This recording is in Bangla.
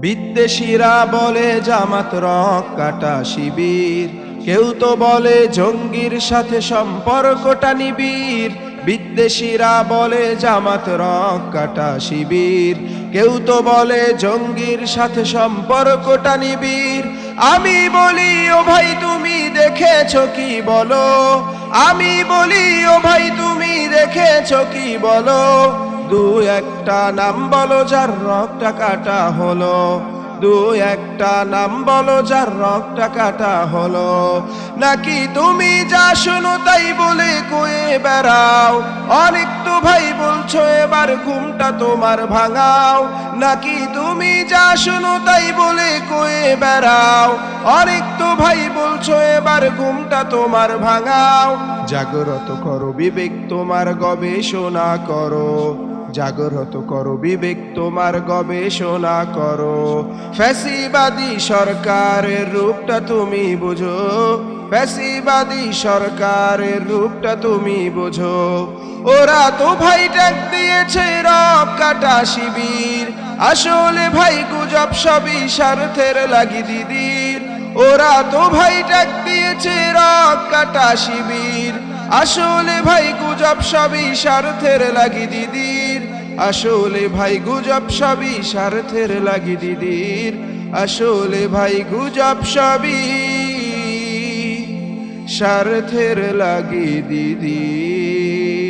বিদ্বেষীরা বলে, জামাত রক কাটা শিবির। কেউ তো বলে, জঙ্গির সাথে সম্পর্কটা নিবিড়। বিদ্বেষীরা বলে, জামাত রক কাটা শিবির। কেউ তো বলে, জঙ্গির সাথে সম্পর্কটা নিবিড়। আমি বলি, ও ভাই, তুমি দেখেছ কি বলো? আমি বলি, ও ভাই, তুমি দেখেছ কি বলো? দু একটা নাম বলো যার রকটা কাটা হলো। দু একটা নাম বলো যার রকটা কাটা হলো। নাকি তুমি যা শোনো তাই বলে কয়ে বেড়াও। অনেক তো ভাই বলছো এবার ঘুমটা তোমার ভাঙাও। নাকি তুমি যা শোনো তাই বলে কয়ে বেড়াও। অনেক তো ভাই বলছো এবার ঘুমটা তোমার ভাঙাও। জাগ্রত করো বিবেক, তোমার গবেষণা করো। জাগরত করো বিবেক, তোমার গবেষণা করো। ফ্যাসিবাদী সরকারের রূপটা তুমি বুঝো। ফ্যাসিবাদী সরকারের রূপটা তুমি বুঝো। ওরা তো ভাই ট্যাগ দিয়েছে রব কাটা শিবির। আসলে ভাই গুজব সবই স্বার্থের লাগি দিদির। ওরা তো ভাই ট্যাগ দিয়েছে রব কাটা শিবির। আসলে ভাই গুজব সবই স্বার্থের লাগি দিদির। আসলে ভাই গুজব সবই স্বার্থের লাগি দিদির। আসলে ভাই গুজব সবই স্বার্থের লাগি দিদির।